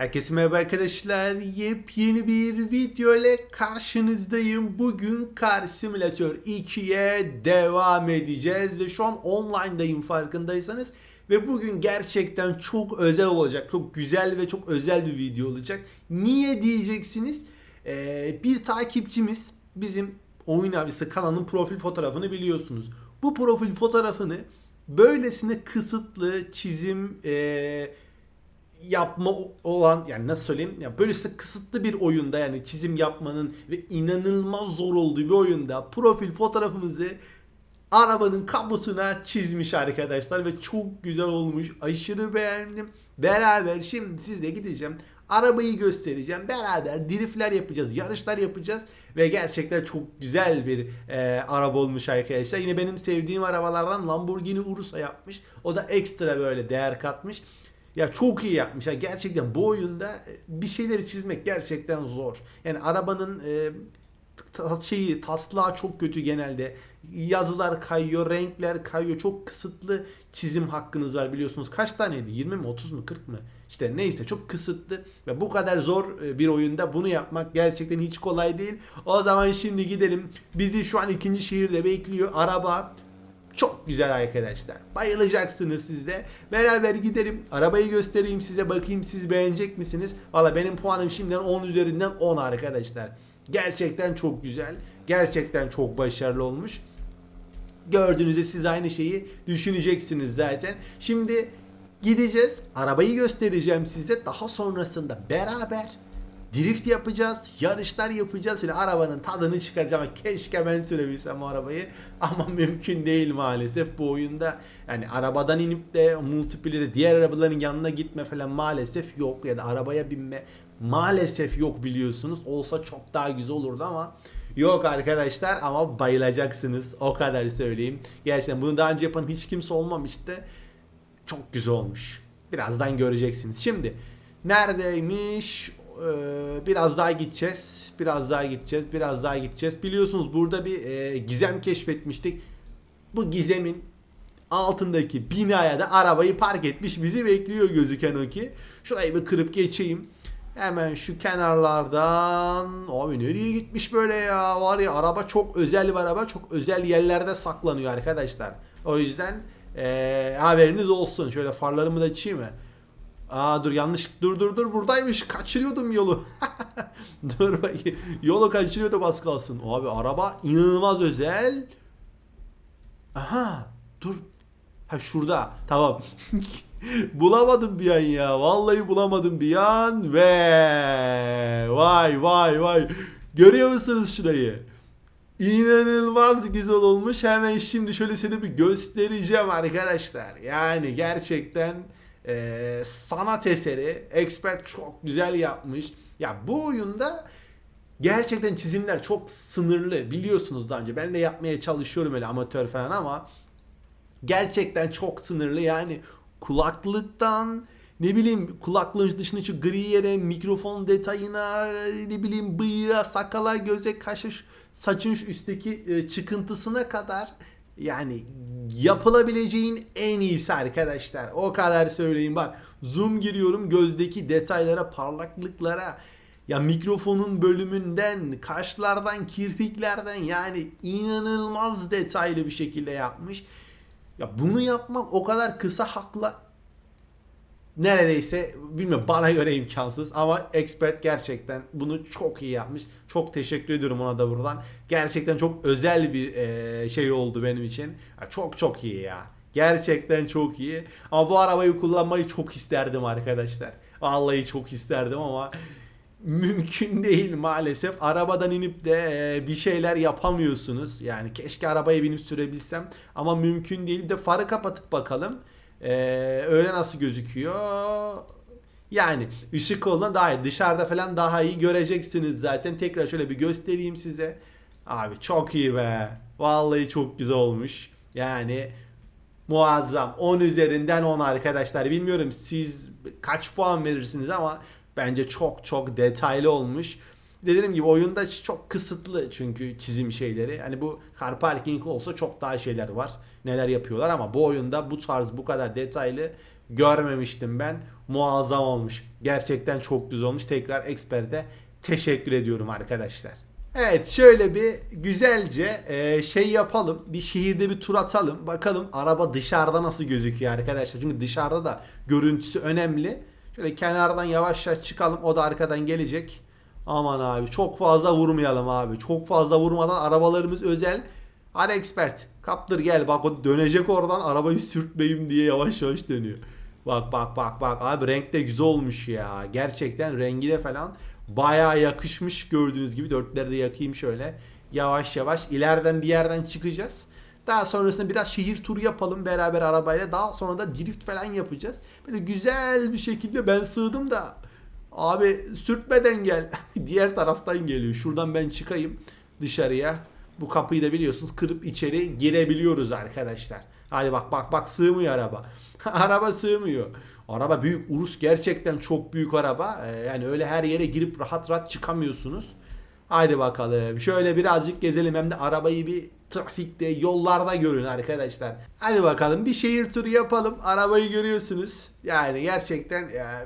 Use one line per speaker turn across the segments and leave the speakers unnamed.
Herkese merhaba arkadaşlar. Yepyeni bir video ile karşınızdayım. Bugün Car Simulator 2'ye devam edeceğiz ve şu an online'dayım farkındaysanız. Ve bugün gerçekten çok özel olacak. Çok güzel ve çok özel bir video olacak. Niye diyeceksiniz? Ee, bir takipçimiz bizim oyun abisi kanalın profil fotoğrafını biliyorsunuz. Bu profil fotoğrafını böylesine kısıtlı çizim eee yapma olan yani nasıl söyleyeyim ya böylesine kısıtlı bir oyunda yani çizim yapmanın ve inanılmaz zor olduğu bir oyunda profil fotoğrafımızı arabanın kaputuna çizmiş arkadaşlar ve çok güzel olmuş. Aşırı beğendim. Beraber şimdi sizle gideceğim. Arabayı göstereceğim. Beraber driftler yapacağız, yarışlar yapacağız ve gerçekten çok güzel bir e, araba olmuş arkadaşlar. Yine benim sevdiğim arabalardan Lamborghini Urus yapmış. O da ekstra böyle değer katmış. Ya çok iyi yapmış. Ya gerçekten bu oyunda e, bir şeyleri çizmek gerçekten zor. Yani arabanın e, şeyi taslağı çok kötü genelde. Yazılar kayıyor, renkler kayıyor. Çok kısıtlı çizim hakkınız var biliyorsunuz. Kaç taneydi? 20 mi, 30 mu, 40 mı? İşte neyse çok kısıtlı ve bu kadar zor e, bir oyunda bunu yapmak gerçekten hiç kolay değil. O zaman şimdi gidelim. Bizi şu an ikinci şehirde bekliyor. Araba çok güzel arkadaşlar. Bayılacaksınız siz de. Beraber gidelim. Arabayı göstereyim size. Bakayım siz beğenecek misiniz? Valla benim puanım şimdiden 10 üzerinden 10 arkadaşlar. Gerçekten çok güzel. Gerçekten çok başarılı olmuş. Gördüğünüzde siz aynı şeyi düşüneceksiniz zaten. Şimdi gideceğiz. Arabayı göstereceğim size. Daha sonrasında beraber drift yapacağız, yarışlar yapacağız. Şöyle arabanın tadını çıkaracağım. Keşke ben sürebilsem o arabayı. Ama mümkün değil maalesef bu oyunda. Yani arabadan inip de multiplayer'e diğer arabaların yanına gitme falan maalesef yok. Ya da arabaya binme maalesef yok biliyorsunuz. Olsa çok daha güzel olurdu ama yok arkadaşlar ama bayılacaksınız. O kadar söyleyeyim. Gerçekten bunu daha önce yapan hiç kimse olmamıştı. Çok güzel olmuş. Birazdan göreceksiniz. Şimdi neredeymiş? Ee, biraz daha gideceğiz. Biraz daha gideceğiz. Biraz daha gideceğiz. Biliyorsunuz burada bir e, gizem keşfetmiştik. Bu gizemin altındaki binaya da arabayı park etmiş. Bizi bekliyor gözüken o ki. Şurayı bir kırıp geçeyim. Hemen şu kenarlardan abi nereye gitmiş böyle ya var ya araba çok özel bir araba çok özel yerlerde saklanıyor arkadaşlar o yüzden eee, haberiniz olsun şöyle farlarımı da açayım mı Aa dur yanlış. Dur dur dur buradaymış. Kaçırıyordum yolu. Dur bakayım. Yolu kaçırıyordum az kalsın. Abi araba inanılmaz özel. Aha dur. Ha şurada. Tamam. Bulamadım bir an ya. Vallahi bulamadım bir an ve vay vay vay. Görüyor musunuz şurayı? İnanılmaz güzel olmuş. Hemen şimdi şöyle size bir göstereceğim arkadaşlar. Yani gerçekten eee, sanat eseri. Expert çok güzel yapmış. Ya bu oyunda gerçekten çizimler çok sınırlı. Biliyorsunuz daha önce. Ben de yapmaya çalışıyorum öyle amatör falan ama gerçekten çok sınırlı. Yani kulaklıktan ne bileyim kulaklığın dışında şu gri yere mikrofon detayına ne bileyim bıyığa sakala göze kaşa saçın şu üstteki e, çıkıntısına kadar yani yapılabileceğin en iyisi arkadaşlar. O kadar söyleyeyim bak. Zoom giriyorum gözdeki detaylara, parlaklıklara. Ya mikrofonun bölümünden, kaşlardan, kirpiklerden yani inanılmaz detaylı bir şekilde yapmış. Ya bunu yapmak o kadar kısa hakla neredeyse bilmiyorum bana göre imkansız ama expert gerçekten bunu çok iyi yapmış. Çok teşekkür ediyorum ona da buradan. Gerçekten çok özel bir e, şey oldu benim için. Çok çok iyi ya. Gerçekten çok iyi. Ama bu arabayı kullanmayı çok isterdim arkadaşlar. Vallahi çok isterdim ama mümkün değil maalesef. Arabadan inip de e, bir şeyler yapamıyorsunuz. Yani keşke arabaya binip sürebilsem ama mümkün değil. Bir de farı kapatıp bakalım. Ee, öyle nasıl gözüküyor? Yani ışık olduğunda daha iyi. Dışarıda falan daha iyi göreceksiniz zaten. Tekrar şöyle bir göstereyim size. Abi çok iyi be. Vallahi çok güzel olmuş. Yani muazzam. 10 üzerinden 10 arkadaşlar. Bilmiyorum siz kaç puan verirsiniz ama bence çok çok detaylı olmuş. Dediğim gibi oyunda çok kısıtlı çünkü çizim şeyleri. Hani bu car parking olsa çok daha şeyler var. Neler yapıyorlar ama bu oyunda bu tarz bu kadar detaylı görmemiştim ben. muazzam olmuş. Gerçekten çok güzel olmuş. Tekrar Expert'e teşekkür ediyorum arkadaşlar. Evet şöyle bir güzelce e, şey yapalım. Bir şehirde bir tur atalım. Bakalım araba dışarıda nasıl gözüküyor arkadaşlar. Çünkü dışarıda da görüntüsü önemli. Şöyle kenardan yavaş yavaş çıkalım. O da arkadan gelecek. Aman abi çok fazla vurmayalım abi. Çok fazla vurmadan arabalarımız özel. Hadi expert kaptır gel bak o dönecek oradan arabayı sürtmeyeyim diye yavaş yavaş dönüyor. Bak bak bak bak abi renk de güzel olmuş ya. Gerçekten rengi de falan bayağı yakışmış gördüğünüz gibi. Dörtleri de yakayım şöyle. Yavaş yavaş ileriden bir yerden çıkacağız. Daha sonrasında biraz şehir turu yapalım beraber arabayla. Daha sonra da drift falan yapacağız. Böyle güzel bir şekilde ben sığdım da abi sürtmeden gel. Diğer taraftan geliyor. Şuradan ben çıkayım dışarıya. Bu kapıyı da biliyorsunuz kırıp içeri girebiliyoruz arkadaşlar. Hadi bak bak bak sığmıyor araba. araba sığmıyor. Araba büyük. Urus gerçekten çok büyük araba. Ee, yani öyle her yere girip rahat rahat çıkamıyorsunuz. Haydi bakalım. Şöyle birazcık gezelim hem de arabayı bir trafikte, yollarda görün arkadaşlar. Hadi bakalım bir şehir turu yapalım. Arabayı görüyorsunuz. Yani gerçekten ya,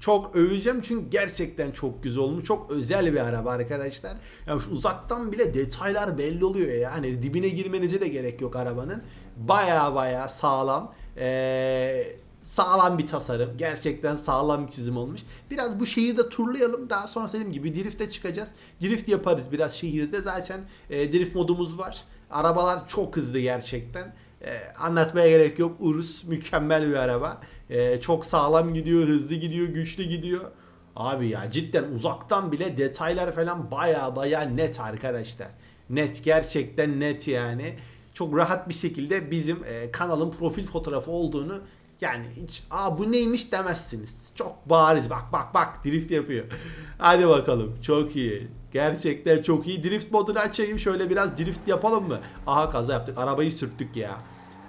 çok öveceğim çünkü gerçekten çok güzel olmuş. Çok özel bir araba arkadaşlar. Yani şu uzaktan bile detaylar belli oluyor ya. Hani dibine girmenize de gerek yok arabanın. Baya baya sağlam. Eee sağlam bir tasarım. Gerçekten sağlam bir çizim olmuş. Biraz bu şehirde turlayalım. Daha sonra dediğim gibi drift'e çıkacağız. Drift yaparız biraz şehirde. Zaten e, drift modumuz var. Arabalar çok hızlı gerçekten. E, anlatmaya gerek yok. Urus mükemmel bir araba. E, çok sağlam gidiyor, hızlı gidiyor, güçlü gidiyor. Abi ya cidden uzaktan bile detaylar falan baya baya net arkadaşlar. Net gerçekten net yani. Çok rahat bir şekilde bizim e, kanalın profil fotoğrafı olduğunu yani hiç aa bu neymiş demezsiniz. Çok bariz bak bak bak drift yapıyor. Hadi bakalım çok iyi. Gerçekten çok iyi. Drift modunu açayım şöyle biraz drift yapalım mı? Aha kaza yaptık. Arabayı sürttük ya.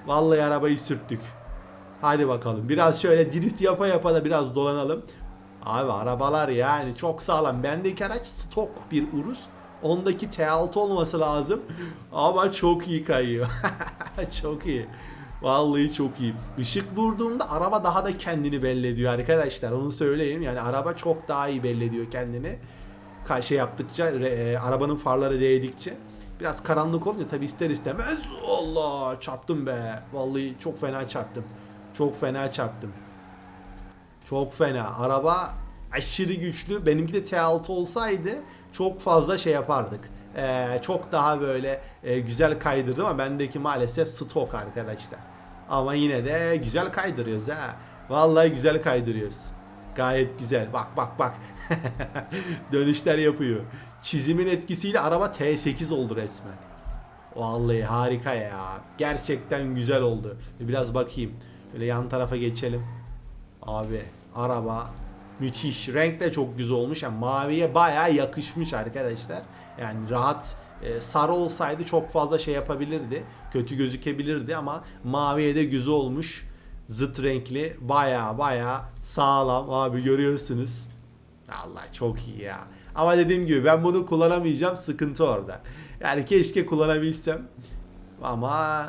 Vallahi arabayı sürttük. Hadi bakalım. Biraz şöyle drift yapa yapa da biraz dolanalım. Abi arabalar yani çok sağlam. Bendeki araç stok bir Urus. Ondaki T6 olması lazım. Ama çok iyi kayıyor. çok iyi. Vallahi çok iyi. Işık vurduğunda araba daha da kendini belli ediyor arkadaşlar. Onu söyleyeyim. Yani araba çok daha iyi belli ediyor kendini. Şey yaptıkça, e, arabanın farları değdikçe. Biraz karanlık olunca tabi ister istemez. Allah çarptım be. Vallahi çok fena çarptım. Çok fena çarptım. Çok fena. Araba aşırı güçlü. Benimki de T6 olsaydı çok fazla şey yapardık. Ee, çok daha böyle e, güzel kaydırdı ama bendeki maalesef stok arkadaşlar. Ama yine de güzel kaydırıyoruz ha. Vallahi güzel kaydırıyoruz. Gayet güzel. Bak bak bak. Dönüşler yapıyor. Çizimin etkisiyle araba T8 oldu resmen. Vallahi harika ya. Gerçekten güzel oldu. Biraz bakayım. Böyle yan tarafa geçelim. Abi araba müthiş. Renk de çok güzel olmuş. Yani maviye bayağı yakışmış arkadaşlar. Yani rahat e, sarı olsaydı çok fazla şey yapabilirdi. Kötü gözükebilirdi ama maviye de güzel olmuş. Zıt renkli. Bayağı bayağı sağlam. Abi görüyorsunuz. Allah çok iyi ya. Ama dediğim gibi ben bunu kullanamayacağım. Sıkıntı orada. Yani keşke kullanabilsem. Ama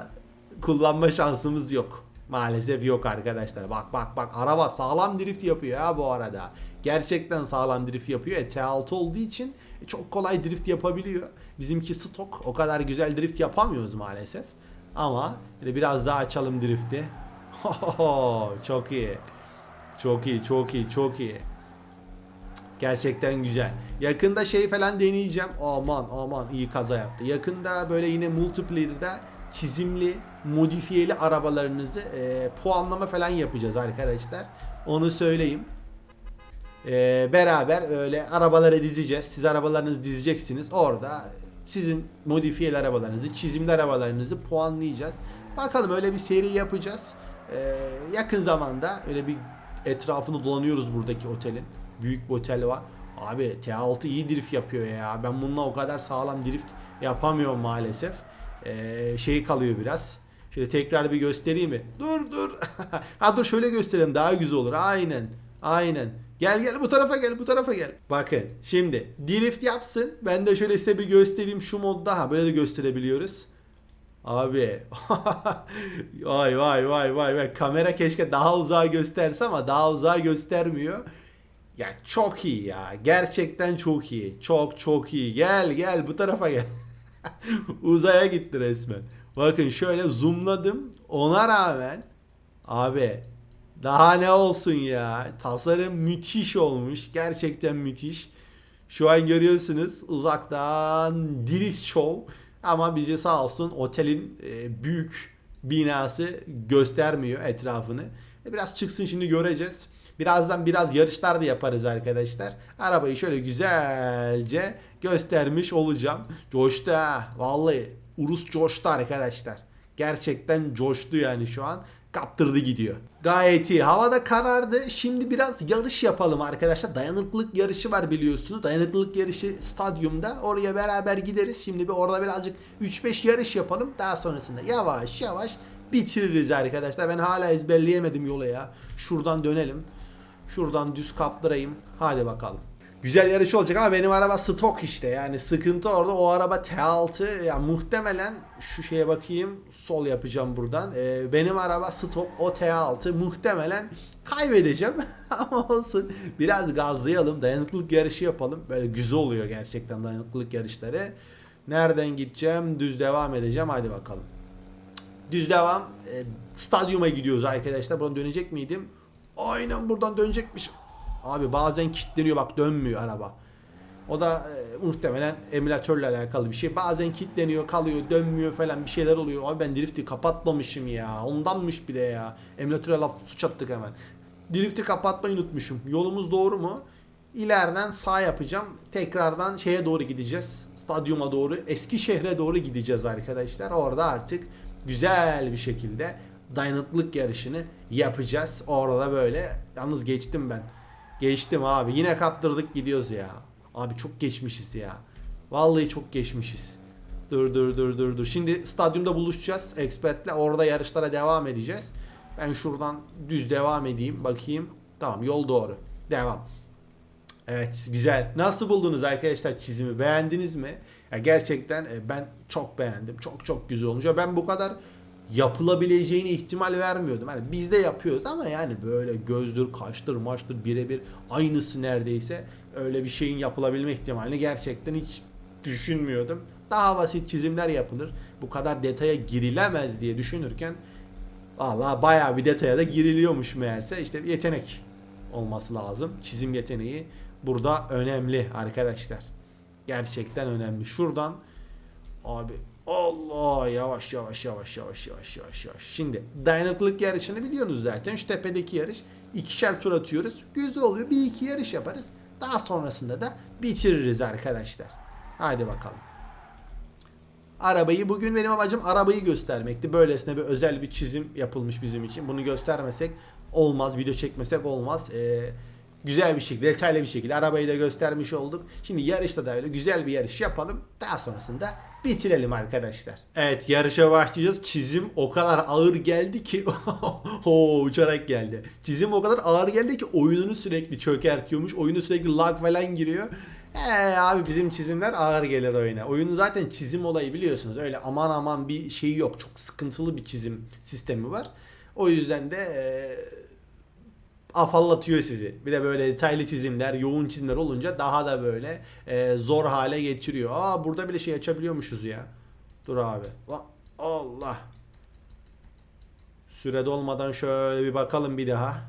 kullanma şansımız yok. Maalesef yok arkadaşlar. Bak bak bak araba sağlam drift yapıyor ya bu arada. Gerçekten sağlam drift yapıyor. E, T6 olduğu için çok kolay drift yapabiliyor. Bizimki stok o kadar güzel drift yapamıyoruz maalesef. Ama biraz daha açalım drifti. çok iyi. Çok iyi, çok iyi, çok iyi. Gerçekten güzel. Yakında şey falan deneyeceğim. Aman aman iyi kaza yaptı. Yakında böyle yine multiplayer'da çizimli, modifiyeli arabalarınızı e, puanlama falan yapacağız arkadaşlar. Onu söyleyeyim. E, beraber öyle arabaları dizeceğiz. Siz arabalarınızı dizeceksiniz. Orada sizin modifiyeli arabalarınızı, çizimli arabalarınızı puanlayacağız. Bakalım öyle bir seri yapacağız. E, yakın zamanda öyle bir etrafını dolanıyoruz buradaki otelin. Büyük bir otel var. Abi T6 iyi drift yapıyor ya. Ben bununla o kadar sağlam drift yapamıyorum maalesef. Ee, şey kalıyor biraz. Şöyle tekrar bir göstereyim mi? Dur dur. ha dur şöyle göstereyim daha güzel olur. Aynen. Aynen. Gel gel bu tarafa gel bu tarafa gel. Bakın şimdi drift yapsın. Ben de şöyle size bir göstereyim şu modda. Ha böyle de gösterebiliyoruz. Abi. vay vay vay vay vay. Kamera keşke daha uzağa gösterse ama daha uzağa göstermiyor. Ya çok iyi ya. Gerçekten çok iyi. Çok çok iyi. Gel gel bu tarafa gel. Uzaya gitti resmen. Bakın şöyle zoomladım. Ona rağmen abi daha ne olsun ya. Tasarım müthiş olmuş. Gerçekten müthiş. Şu an görüyorsunuz uzaktan Diris Show ama bizi sağ olsun otelin e, büyük binası göstermiyor etrafını. E, Biraz çıksın şimdi göreceğiz. Birazdan biraz yarışlar da yaparız arkadaşlar. Arabayı şöyle güzelce göstermiş olacağım. Coştu ha. Vallahi Urus coştu arkadaşlar. Gerçekten coştu yani şu an. Kaptırdı gidiyor. Gayet iyi. Havada karardı. Şimdi biraz yarış yapalım arkadaşlar. Dayanıklılık yarışı var biliyorsunuz. Dayanıklılık yarışı stadyumda. Oraya beraber gideriz. Şimdi bir orada birazcık 3-5 yarış yapalım. Daha sonrasında yavaş yavaş bitiririz arkadaşlar. Ben hala ezberleyemedim yolu ya. Şuradan dönelim. Şuradan düz kaptırayım. Hadi bakalım. Güzel yarış olacak ama benim araba stok işte. Yani sıkıntı orada. O araba T6 ya muhtemelen şu şeye bakayım. Sol yapacağım buradan. Ee, benim araba stok. O T6 muhtemelen kaybedeceğim. ama olsun. Biraz gazlayalım. Dayanıklılık yarışı yapalım. Böyle güzel oluyor gerçekten dayanıklılık yarışları. Nereden gideceğim? Düz devam edeceğim. Hadi bakalım. Düz devam. E, stadyuma gidiyoruz arkadaşlar. Buradan dönecek miydim? Aynen buradan dönecekmiş. Abi bazen kilitleniyor bak dönmüyor araba. O da e, muhtemelen emülatörle alakalı bir şey. Bazen kilitleniyor, kalıyor, dönmüyor falan bir şeyler oluyor. Abi ben drifti kapatmamışım ya. Ondanmış bir de ya. Emülatöre laf suç attık hemen. Drifti kapatmayı unutmuşum. Yolumuz doğru mu? İleriden sağ yapacağım. Tekrardan şeye doğru gideceğiz. Stadyuma doğru, Eskişehir'e doğru gideceğiz arkadaşlar. Orada artık güzel bir şekilde dayanıklılık yarışını yapacağız. Orada böyle yalnız geçtim ben. Geçtim abi. Yine kaptırdık gidiyoruz ya. Abi çok geçmişiz ya. Vallahi çok geçmişiz. Dur dur dur dur dur. Şimdi stadyumda buluşacağız expertle. Orada yarışlara devam edeceğiz. Ben şuradan düz devam edeyim. Bakayım. Tamam yol doğru. Devam. Evet güzel. Nasıl buldunuz arkadaşlar çizimi? Beğendiniz mi? Ya gerçekten e, ben çok beğendim. Çok çok güzel olmuş. Ben bu kadar yapılabileceğini ihtimal vermiyordum. Hani biz de yapıyoruz ama yani böyle gözdür, kaştır, maçtır birebir aynısı neredeyse öyle bir şeyin yapılabilme ihtimalini gerçekten hiç düşünmüyordum. Daha basit çizimler yapılır. Bu kadar detaya girilemez diye düşünürken Valla bayağı bir detaya da giriliyormuş meğerse. İşte bir yetenek olması lazım. Çizim yeteneği burada önemli arkadaşlar. Gerçekten önemli. Şuradan abi Allah yavaş yavaş yavaş yavaş yavaş yavaş yavaş. Şimdi dayanıklılık yarışını biliyorsunuz zaten. Şu tepedeki yarış ikişer tur atıyoruz. Güzel oluyor. Bir iki yarış yaparız. Daha sonrasında da bitiririz arkadaşlar. Hadi bakalım. Arabayı bugün benim amacım arabayı göstermekti. Böylesine bir özel bir çizim yapılmış bizim için. Bunu göstermesek olmaz. Video çekmesek olmaz. Ee, güzel bir şekilde, detaylı bir şekilde arabayı da göstermiş olduk. Şimdi yarışta da öyle güzel bir yarış yapalım. Daha sonrasında bitirelim arkadaşlar. Evet yarışa başlayacağız. Çizim o kadar ağır geldi ki o uçarak geldi. Çizim o kadar ağır geldi ki oyununu sürekli çökertiyormuş. Oyunu sürekli lag falan giriyor. Ee, abi bizim çizimler ağır gelir oyuna. Oyunun zaten çizim olayı biliyorsunuz. Öyle aman aman bir şeyi yok. Çok sıkıntılı bir çizim sistemi var. O yüzden de ee, afallatıyor sizi. Bir de böyle detaylı çizimler, yoğun çizimler olunca daha da böyle e, zor hale getiriyor. Aa burada bile şey açabiliyormuşuz ya. Dur abi. Allah. Süre dolmadan şöyle bir bakalım bir daha.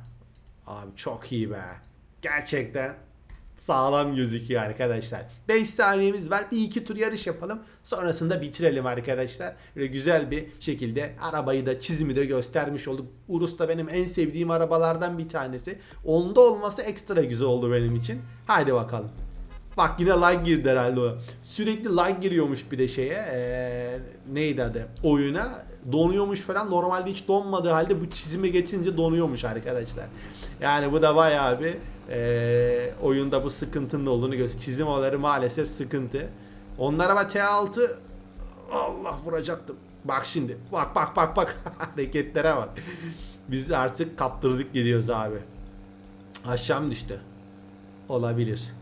Abi çok iyi be. Gerçekten sağlam gözüküyor arkadaşlar. 5 saniyemiz var. Bir iki tur yarış yapalım. Sonrasında bitirelim arkadaşlar. Böyle güzel bir şekilde arabayı da çizimi de göstermiş olduk. Urus da benim en sevdiğim arabalardan bir tanesi. Onda olması ekstra güzel oldu benim için. Haydi bakalım. Bak yine lag girdi herhalde o. Sürekli lag giriyormuş bir de şeye. Ee, neydi adı? Oyuna. Donuyormuş falan. Normalde hiç donmadığı halde bu çizime geçince donuyormuş arkadaşlar. Yani bu da bayağı bir ee, oyunda bu sıkıntının olduğunu gösteriyor. Çizim olayları maalesef sıkıntı. Onlara ama T6 Allah vuracaktım. Bak şimdi. Bak bak bak bak. Hareketlere bak. Biz artık kaptırdık gidiyoruz abi. Aşağı mı düştü? Olabilir.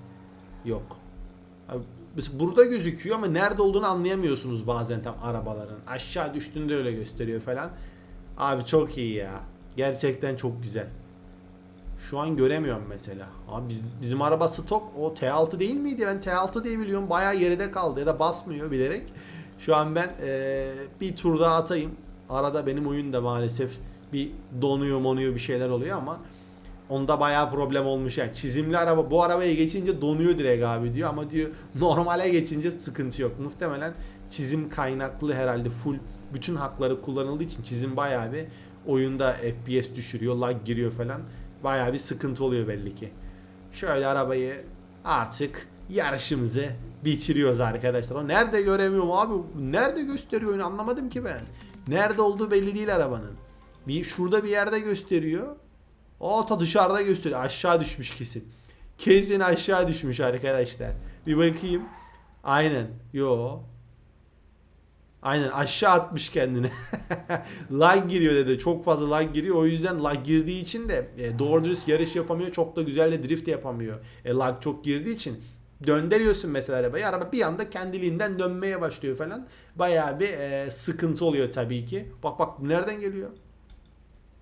Yok. Abi, burada gözüküyor ama nerede olduğunu anlayamıyorsunuz bazen tam arabaların. Aşağı düştüğünde öyle gösteriyor falan. Abi çok iyi ya. Gerçekten çok güzel. Şu an göremiyorum mesela. Abi biz, bizim araba stok o T6 değil miydi? Ben T6 diye biliyorum. Bayağı geride kaldı ya da basmıyor bilerek. Şu an ben eee, bir tur daha atayım. Arada benim oyun da maalesef bir donuyor monuyor bir şeyler oluyor ama onda bayağı problem olmuş yani. Çizimli araba bu arabaya geçince donuyor direkt abi diyor ama diyor normale geçince sıkıntı yok. Muhtemelen çizim kaynaklı herhalde full bütün hakları kullanıldığı için çizim bayağı bir oyunda FPS düşürüyor, lag giriyor falan. Bayağı bir sıkıntı oluyor belli ki. Şöyle arabayı artık yarışımızı bitiriyoruz arkadaşlar. O nerede göremiyorum abi? Nerede gösteriyor oyunu anlamadım ki ben. Nerede olduğu belli değil arabanın. Bir şurada bir yerde gösteriyor. O ta dışarıda gösteriyor. Aşağı düşmüş kesin. Kesin aşağı düşmüş arkadaşlar. Bir bakayım. Aynen. Yo. Aynen aşağı atmış kendini. lag giriyor dedi. Çok fazla lag giriyor. O yüzden lag girdiği için de e, doğru dürüst yarış yapamıyor. Çok da güzel de drift yapamıyor. E, lag çok girdiği için. Döndürüyorsun mesela arabayı. Araba bir anda kendiliğinden dönmeye başlıyor falan. Bayağı bir e, sıkıntı oluyor tabii ki. Bak bak nereden geliyor?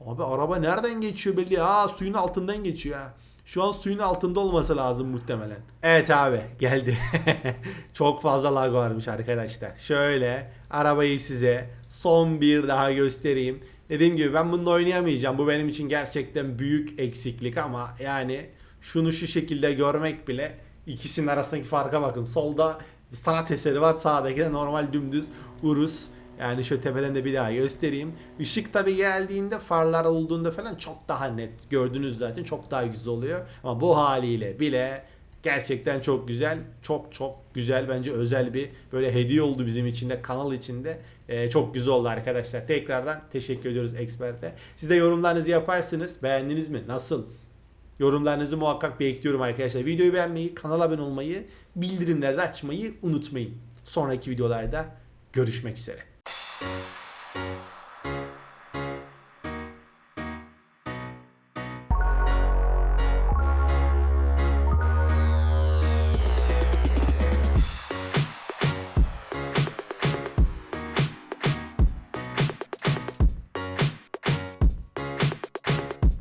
Abi araba nereden geçiyor belli. Aa suyun altından geçiyor ha. Şu an suyun altında olması lazım muhtemelen. Evet abi geldi. Çok fazla lag varmış arkadaşlar. Şöyle arabayı size son bir daha göstereyim. Dediğim gibi ben bununla oynayamayacağım. Bu benim için gerçekten büyük eksiklik ama yani şunu şu şekilde görmek bile ikisinin arasındaki farka bakın. Solda sanat eseri var. Sağdaki de normal dümdüz Urus. Yani şu tepeden de bir daha göstereyim. Işık tabi geldiğinde farlar olduğunda falan çok daha net. Gördünüz zaten çok daha güzel oluyor. Ama bu haliyle bile gerçekten çok güzel. Çok çok güzel bence özel bir böyle hediye oldu bizim için de kanal içinde. Ee, çok güzel oldu arkadaşlar. Tekrardan teşekkür ediyoruz Expert'e. Siz de yorumlarınızı yaparsınız. Beğendiniz mi? Nasıl? Yorumlarınızı muhakkak bekliyorum arkadaşlar. Videoyu beğenmeyi, kanala abone olmayı, bildirimleri de açmayı unutmayın. Sonraki videolarda görüşmek üzere.